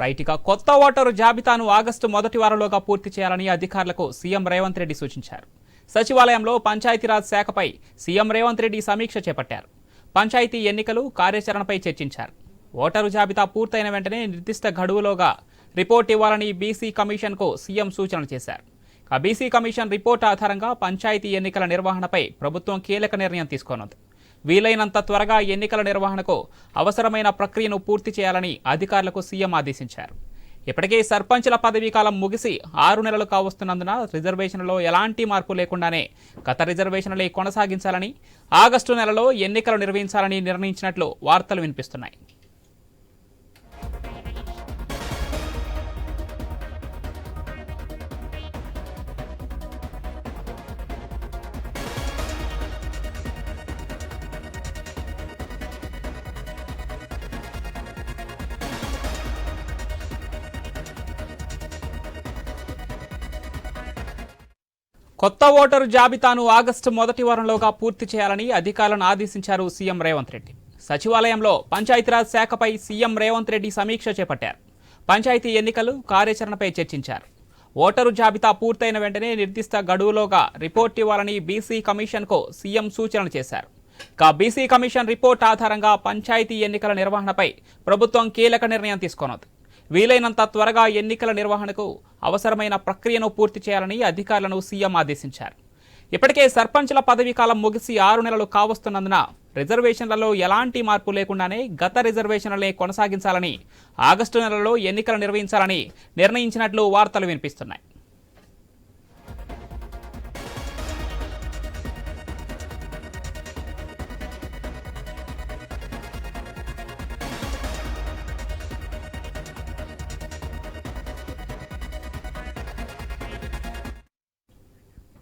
Right ఇక కొత్త voter జాబితాను ఆగస్టు మొదటి వారంలోగా పూర్తి చేయాలని అధికారులకు సీఎం రేవంత్ రెడ్డి సూచించారు. సచివాలయంలో పంచాయతీరాజ్ శాఖపై సీఎం రేవంత్ రెడ్డి సమీక్ష చేపట్టారు. పంచాయతీ ఎన్నికలు కార్యాచరణపై చర్చించారు. ఓటరు జాబితా పూర్తయిన వెంటనే నిర్దిష్ట గడువులోగా రిపోర్ట్ ఇవ్వాలని బీసీ కమిషన్కు సీఎం సూచనలు చేశారు. బీసీ కమిషన్ రిపోర్ట్ ఆధారంగా పంచాయతీ ఎన్నికల నిర్వహణపై ప్రభుత్వం కీలక నిర్ణయం తీసుకోనుంది. వీలైనంత త్వరగా ఎన్నికల నిర్వహణకు అవసరమైన ప్రక్రియను పూర్తి చేయాలని అధికారులకు సీఎం ఆదేశించారు. ఇప్పటికే సర్పంచుల పదవీ కాలం ముగిసి ఆరు నెలలు కావస్తున్నందున రిజర్వేషన్లో ఎలాంటి మార్పు లేకుండానే గత రిజర్వేషన్లే కొనసాగించాలని ఆగస్టు నెలలో ఎన్నికలు నిర్వహించాలని నిర్ణయించినట్లు వార్తలు వినిపిస్తున్నాయి. కొత్త ఓటరు జాబితాను ఆగస్టు మొదటి వారంలోగా పూర్తి చేయాలని అధికారులను ఆదేశించారు సీఎం రేవంత్ రెడ్డి. సచివాలయంలో పంచాయతీరాజ్ శాఖపై సీఎం రేవంత్ రెడ్డి సమీక్ష చేపట్టారు. పంచాయతీ ఎన్నికలు కార్యాచరణపై చర్చించారు. ఓటరు జాబితా పూర్తయిన వెంటనే నిర్దిష్ట గడువులోగా రిపోర్ట్ ఇవ్వాలని బీసీ కమిషన్కు సీఎం సూచన చేశారు. ఇక బీసీ కమిషన్ రిపోర్ట్ ఆధారంగా పంచాయతీ ఎన్నికల నిర్వహణపై ప్రభుత్వం కీలక నిర్ణయం తీసుకోనుంది. వీలైనంత త్వరగా ఎన్నికల నిర్వహణకు అవసరమైన ప్రక్రియను పూర్తి చేయాలని అధికారులను సీఎం ఆదేశించారు. ఇప్పటికే సర్పంచుల పదవీ కాలం ముగిసి ఆరు నెలలు కావస్తున్నందున రిజర్వేషన్లలో ఎలాంటి మార్పు లేకుండానే గత రిజర్వేషన్లనే కొనసాగించాలని ఆగస్టు నెలలో ఎన్నికలు నిర్వహించాలని నిర్ణయించినట్లు వార్తలు వినిపిస్తున్నాయి.